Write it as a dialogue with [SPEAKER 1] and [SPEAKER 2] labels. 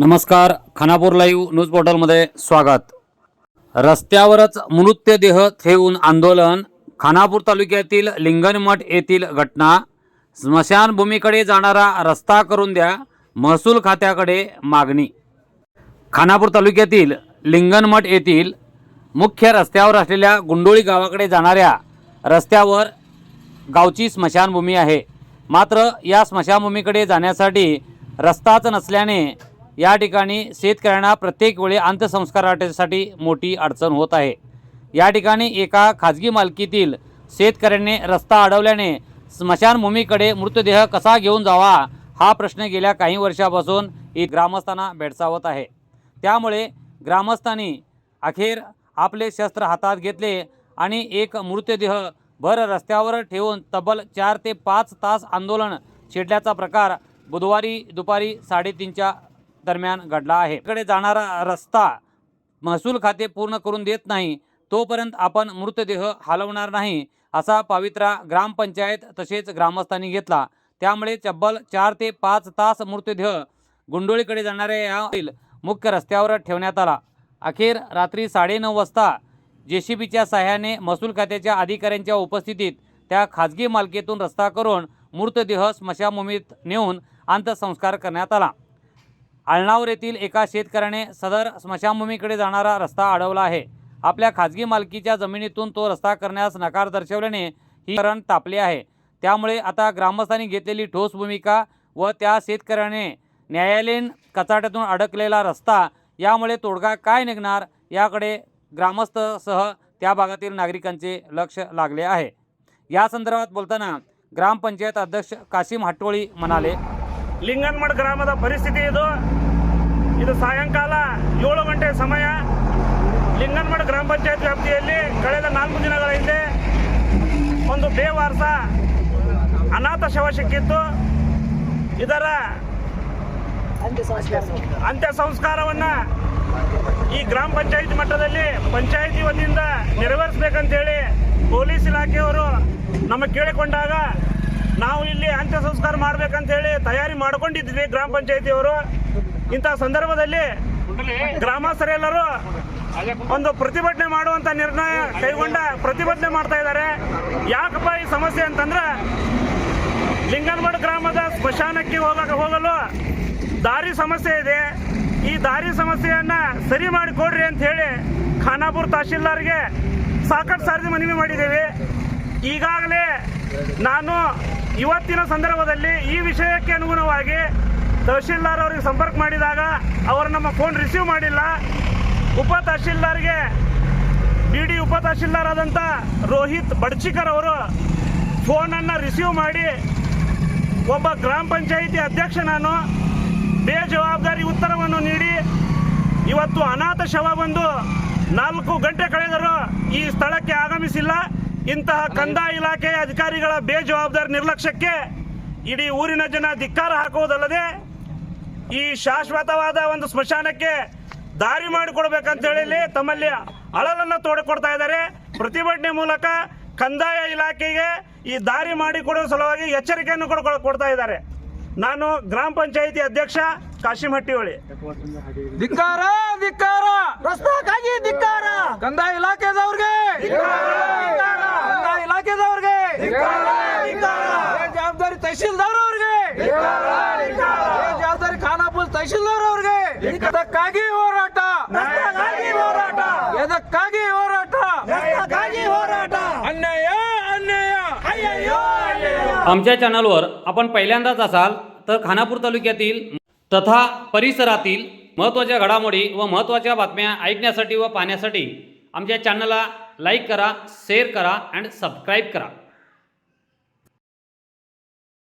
[SPEAKER 1] नमस्कार Khanapur live news पोर्टलमध्ये स्वागत. रस्त्यावरच मृतदेह ठेवून आंदोलन खानापूर तालुक्यातील लिंगणमठ येथील घटना स्मशानभूमीकडे जाणारा रस्ता करून द्या महसूल खात्याकडे मागणी. खानापूर तालुक्यातील लिंगणमठ येथील मुख्य रस्त्यावर असलेल्या गुंडोळी गावाकडे जाणाऱ्या रस्त्यावर गावची स्मशानभूमी आहे. मात्र या स्मशानभूमीकडे जाण्यासाठी रस्ताच नसल्याने या ठिकाणी शेतकऱ्यांना प्रत्येक वेळी अंत्यसंस्कारासाठी मोठी अडचण होत आहे. या ठिकाणी एका खाजगी मालकीतील शेतकऱ्यांनी रस्ता अडवल्याने स्मशानभूमीकडे मृतदेह कसा घेऊन जावा हा प्रश्न गेल्या काही वर्षापासून ही ग्रामस्थांना भेडसावत आहे. त्यामुळे ग्रामस्थांनी अखेर आपले शस्त्र हातात घेतले आणि एक मृतदेह भर रस्त्यावर ठेवून तब्बल चार ते पाच तास आंदोलन छेडल्याचा प्रकार बुधवारी दुपारी साडेतीनच्या दरम्यान घडला आहे. इकडे जाणारा रस्ता महसूल खाते पूर्ण करून देत नाही तोपर्यंत आपण मृतदेह हलवणार नाही असा पावित्रा ग्रामपंचायत तसेच ग्रामस्थांनी घेतला. त्यामुळे तब्बल चार ते पाच तास मृतदेह गुंडोळीकडे जाणाऱ्या या मुख्य रस्त्यावर ठेवण्यात आला. अखेर रात्री साडेनऊ वाजता जे सी बीच्या सहाय्याने महसूल खात्याच्या अधिकाऱ्यांच्या उपस्थितीत त्या खाजगी मालकीतून रस्ता करून मृतदेह स्मशानभूमीत नेऊन अंत्यसंस्कार करण्यात आला. आळणावर येथील एका शेतकऱ्याने सदर स्मशानभूमीकडे जाणारा रस्ता अडवला आहे. आपल्या खाजगी मालकीच्या जमिनीतून तो रस्ता करण्यास नकार दर्शवल्याने ही करण तापले आहे. त्यामुळे आता ग्रामस्थांनी घेतलेली ठोस भूमिका व त्या शेतकऱ्याने न्यायालयीन कचाट्यातून अडकलेला रस्ता यामुळे तोडगा काय निघणार याकडे ग्रामस्थसह त्या भागातील नागरिकांचे लक्ष लागले आहे. या संदर्भात बोलताना ग्रामपंचायत अध्यक्ष काशिम हाटोळी म्हणाले
[SPEAKER 2] ಲಿಂಗನ್ಮಠ ಗ್ರಾಮದ ಪರಿಸ್ಥಿತಿ ಇದು. ಇದು ಸಾಯಂಕಾಲ ಏಳು ಗಂಟೆ ಸಮಯ. ಲಿಂಗನ್ಮಡ್ ಗ್ರಾಮ ಪಂಚಾಯತ್ ವ್ಯಾಪ್ತಿಯಲ್ಲಿ ಕಳೆದ ನಾಲ್ಕು ದಿನಗಳ ಹಿಂದೆ ಒಂದು ಬೇವಾರ್ಸ ಅನಾಥ ಶವ ಸಿಕ್ಕಿತ್ತು. ಇದರ ಅಂತ್ಯ ಸಂಸ್ಕಾರವನ್ನ ಈ ಗ್ರಾಮ ಪಂಚಾಯತಿ ಮಟ್ಟದಲ್ಲಿ ಪಂಚಾಯತಿ ವತಿಯಿಂದ ನೆರವೇರಿಸಬೇಕಂತೇಳಿ ಪೊಲೀಸ್ ಇಲಾಖೆಯವರು ನಮಗೆ ಕೇಳಿಕೊಂಡಾಗ ನಾವು ಇಲ್ಲಿ ಅಂತ್ಯ ಸಂಸ್ಕಾರ ಮಾಡ್ಬೇಕಂತ ಹೇಳಿ ತಯಾರಿ ಮಾಡ್ಕೊಂಡಿದ್ವಿ ಗ್ರಾಮ ಪಂಚಾಯತಿಯವರು. ಇಂತಹ ಸಂದರ್ಭದಲ್ಲಿ ಗ್ರಾಮಸ್ಥರೆಲ್ಲರೂ ಒಂದು ಪ್ರತಿಭಟನೆ ಮಾಡುವಂತ ನಿರ್ಣಯ ಕೈಗೊಂಡ ಪ್ರತಿಭಟನೆ ಮಾಡ್ತಾ ಇದ್ದಾರೆ. ಯಾಕಪ್ಪ ಈ ಸಮಸ್ಯೆ ಅಂತಂದ್ರೆ ಲಿಂಗನಮಡ್ ಗ್ರಾಮದ ಸ್ಮಶಾನಕ್ಕೆ ಹೋಗಕ್ಕೆ ಹೋಗಲು ದಾರಿ ಸಮಸ್ಯೆ ಇದೆ. ಈ ದಾರಿ ಸಮಸ್ಯೆಯನ್ನ ಸರಿ ಮಾಡಿ ಕೊಡ್ರಿ ಅಂತ ಹೇಳಿ ಖಾನಾಪುರ ತಹಶೀಲ್ದಾರ್ಗೆ ಸಾಕಷ್ಟು ಸಾರಿ ಮನವಿ ಮಾಡಿದ್ದೇವೆ. ಈಗಾಗಲೇ ನಾನು ಇವತ್ತಿನ ಸಂದರ್ಭದಲ್ಲಿ ಈ ವಿಷಯಕ್ಕೆ ಅನುಗುಣವಾಗಿ ತಹಶೀಲ್ದಾರ್ ಅವರಿಗೆ ಸಂಪರ್ಕ ಮಾಡಿದಾಗ ಅವರು ನಮ್ಮ ಫೋನ್ ರಿಸೀವ್ ಮಾಡಿಲ್ಲ. ಉಪ ತಹಶೀಲ್ದಾರ್ಗೆ ಬಿ ಡಿ ಉಪ ತಹಶೀಲ್ದಾರ್ ಆದಂಥ ರೋಹಿತ್ ಬಡ್ಚಿಕರ್ ಅವರು ಫೋನನ್ನು ರಿಸೀವ್ ಮಾಡಿ, ಒಬ್ಬ ಗ್ರಾಮ ಪಂಚಾಯಿತಿ ಅಧ್ಯಕ್ಷ ನಾನು, ಬೇಜವಾಬ್ದಾರಿ ಉತ್ತರವನ್ನು ನೀಡಿ, ಇವತ್ತು ಅನಾಥ ಶವ ಬಂದು ನಾಲ್ಕು ಗಂಟೆ ಕಳೆದರೂ ಈ ಸ್ಥಳಕ್ಕೆ ಆಗಮಿಸಿಲ್ಲ. ಇಂತಹ ಕಂದಾಯ ಇಲಾಖೆಯ ಅಧಿಕಾರಿಗಳ ಬೇಜವಾಬ್ದಾರಿ ನಿರ್ಲಕ್ಷ್ಯಕ್ಕೆ ಇಡೀ ಊರಿನ ಜನ ಧಿಕ್ಕಾರ ಹಾಕುವುದಲ್ಲದೆ ಈ ಶಾಶ್ವತವಾದ ಒಂದು ಸ್ಮಶಾನಕ್ಕೆ ದಾರಿ ಮಾಡಿಕೊಡ್ಬೇಕಂತ ಹೇಳಿ ತಮ್ಮಲ್ಲಿ ಅಳಲನ್ನು ತೋಡಿಕೊಡ್ತಾ ಇದ್ದಾರೆ. ಪ್ರತಿಭಟನೆ ಮೂಲಕ ಕಂದಾಯ ಇಲಾಖೆಗೆ ಈ ದಾರಿ ಮಾಡಿಕೊಡುವ ಸಲುವಾಗಿ ಎಚ್ಚರಿಕೆಯನ್ನು ಕೂಡ ಕೊಡ್ತಾ ಇದ್ದಾರೆ. ನಾನು ಗ್ರಾಮ ಪಂಚಾಯಿತಿ ಅಧ್ಯಕ್ಷ ಕಾಶಿಂ ಹಟ್ಟಿಹೊಳಿ.
[SPEAKER 3] ಧಿಕ್ಕಾರ ಧಿಕ್ಕಾರ.
[SPEAKER 4] ರಸ್ತಾಕ್ಕಾಗಿ ಧಿಕ್ಕಾರ.
[SPEAKER 3] ಕಂದಾಯ ಇಲಾಖೆದವ್ರಿಗೆ ಜವಾಬ್ದಾರಿ ತಹಶೀಲ್ದಾರ್ ಅವ್ರಿಗೆ ಏನ್ ಜವಾಬ್ದಾರಿ ಖಾನಾಪುರ್ ತಹಶೀಲ್ದಾರ್ ಅವ್ರಿಗೆ ಇದಕ್ಕಾಗಿ ಹೋರಾಟ
[SPEAKER 4] ರಸ್ತಾಕ್ಕಾಗಿ ಹೋರಾಟ
[SPEAKER 3] ಎದಕ್ಕಾಗಿ ಹೋರಾಟ
[SPEAKER 4] ರಸ್ತಾಕ್ಕಾಗಿ ಹೋರಾಟ
[SPEAKER 3] ಅನ್ಯಾಯ ಅನ್ಯಾಯ
[SPEAKER 4] ಅಯ್ಯಯ್ಯೋ ಅಯ್ಯಯ್ಯೋ
[SPEAKER 1] आमच्या चॅनलवर आपण पहिल्यांदाच असाल तर खानापूर तालुक्यातील तथा परिसरातील महत्त्वाच्या घडामोडी व महत्त्वाच्या बातम्या ऐकण्यासाठी व पाहण्यासाठी आमच्या चॅनलला लाईक करा शेअर करा अँड सबस्क्राईब करा